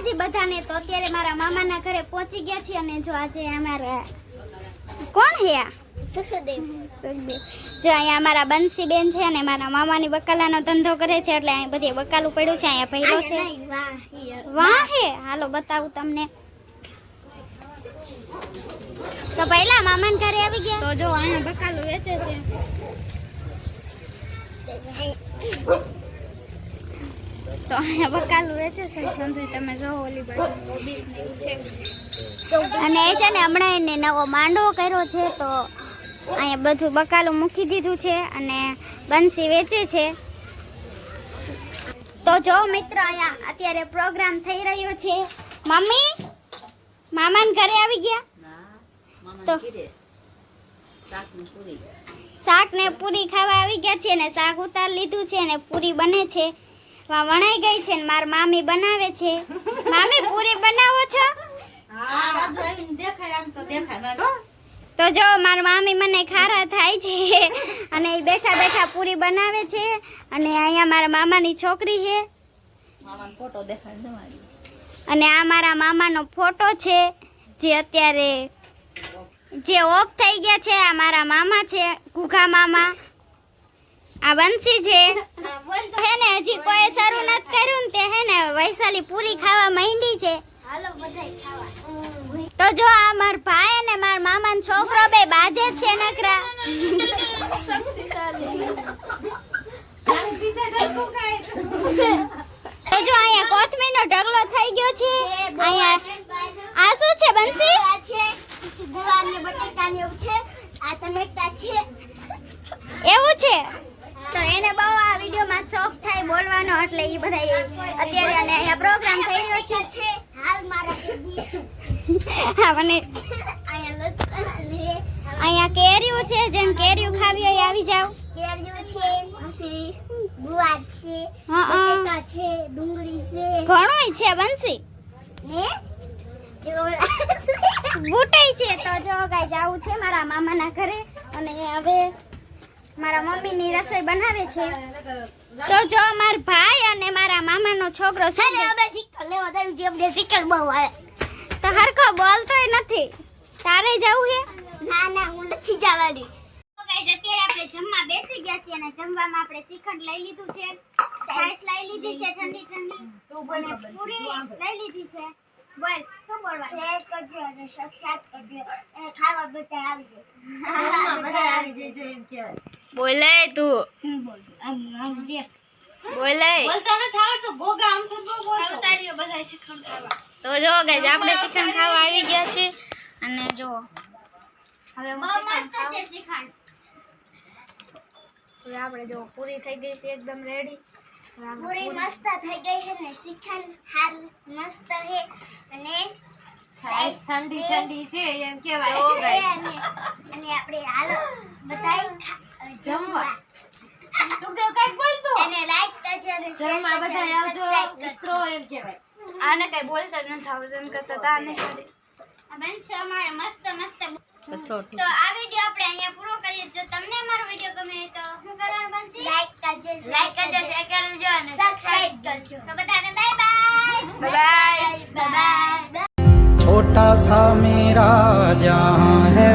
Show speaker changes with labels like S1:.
S1: માતાજી બધાને તો અત્યારે મારા મામાના ઘરે પહોંચી ગયા છીએ અને જો આજે અમારા કોણ હે આ? સુખદેવ. સુખદેવ. જો અહીંયા અમારા બંસીબેન છે અને મારા મામાની બકાલાનો ધંધો કરે છે એટલે અહીં બધી બકાલું પડ્યું છે અહીંયા ભૈરો છે. વાહ હે. હાલો બતાવું તમને. તો પહેલા મામાના ઘરે આવી ગયા? તો જો અહીંયા બકાલું વેચે છે. તો અહીંયા બકાલું વેચે છે સંજય તમે જો ઓલી બાજુ કોબીજ ને એવું છે. અને એ છે ને હમણાં એને નવો માંડવો કર્યો છે તો અહીંયા બધું બકાલું મૂકી દીધું છે અને બંસી વેચે છે. તો જો મિત્ર અહીંયા અત્યારે પ્રોગ્રામ થઈ રહ્યો છે. મમ્મી મામાને ઘરે આવી ગયા? તો શાક ને પૂરી ખાવા આવી ગયા છે ને શાક ઉતાર લીધું છે ને પૂરી બને છે. વણાઈ ગઈ છે ને માર મામી બનાવે છે. મામી પૂરી બનાવો છો? તો જો માર મામી મને ખારા થાય છે. અને એ બેઠા બેઠા પૂરી બનાવે છે. અને અહીંયા મારા મામાની છોકરી છે. અને આ મારા મામાનો ફોટો છે જે અત્યારે જે ઓફ થઈ ગયા છે આ મારા મામા છે ઘુઘા મામા. આ બંસી છે. હે ને હજી કોઈ શરૂ નથી કર્યું ને તે હે ને વૈશાલી પૂરી ખાવા માંડી છે. તો જો આ માર ભાઈ અને માર મામાનો છોકરો બે બાજે જ છે નકરા. તો જો અહીંયા કોથમીરનો ઢગલો થઈ ગયો છે. અહીંયા આ શું છે બંસી એવું છે તો એને બહુ આ વિડીયોમાં શોખ થાય બોલવાનો એટલે એ બધા અત્યારે અને અહીંયા પ્રોગ્રામ થઈ રહ્યો છે. હા મને અહીંયા કેરીઓ છે જેમ કેરીઓ ખાવી હોય આવી જાવ હા છે
S2: ડુંગળી છે.
S1: ઘણું છે બનસી
S2: ને
S1: બુટાઈ છે તો જો ગાય જાવું છે મારા મામાના ઘરે. અને હવે મારા મમ્મીની રસોઈ બનાવે છે. તો જો માર ભાઈ અને મારા મામાનો છોકરો છે
S2: અને અમે લેવા જઈએ છીએ અમને શિખર બહુ આવે.
S1: તો હરખો બોલતોય નથી. તારે જવું છે
S2: ના ના હું નથી જવાની.
S1: તો ગાઈસ અત્યારે આપણે જમવા બેસી ગયા છીએ અને જમવામાં આપણે શ્રીખંડ લઈ લીધું છે. છાશ લઈ લીધી છે ઠંડી ઠંડી. અને પૂરી લઈ લીધી છે. બોલ શું બોલવાનું?
S2: શેર કરજો અને સબસ્ક્રાઇબ કરજો. અને ખાવા બધા આવી જાય
S3: બોલે તું.
S2: હું બોલું. આમ આમ દે.
S3: બોલે.
S1: ઉતાર્યો બધા શિખંડ ખાવા.
S3: તો જો ગાઈસ આપણે શિખંડ ખાવા આવી ગયા. છે અને જો હવે
S1: બહુ મસ્ત છે શિખંડ.
S3: હવે આપણે જો પૂરી થઈ ગઈ છે એકદમ રેડી
S2: પૂરી મસ્ત થઈ ગઈ છે ને શ્રીખંડ હાલ મસ્ત છે. અને ઠંડી ઠંડી છે એમ કેવાય
S3: જો guys.
S2: અને અને આપણે હાલો બધાય ખા- જમવા અને લાઈક કરજો અને શેર કરજો અને સબસ્ક્રાઇબ કરજો
S1: આને કઈ બોલતા જ નથી આવડતું એમ કરતા તાર નહીં આવડે. આ બેન છે અમારે મસ્ત મસ્ત
S3: બસો
S1: તો આ વિડીયો આપણે અહીંયા પૂરો કરીએ જો તમને અમારો વિડીયો ગમે તો શું કરવાનું બનશે
S2: લાઈક કરજો
S1: લાઈક કરજો શેર કરજો અને
S2: સબસ્ક્રાઇબ કરજો
S1: તો બધાને bye bye
S3: bye
S2: bye bye
S4: छोटा सा मेरा जहां है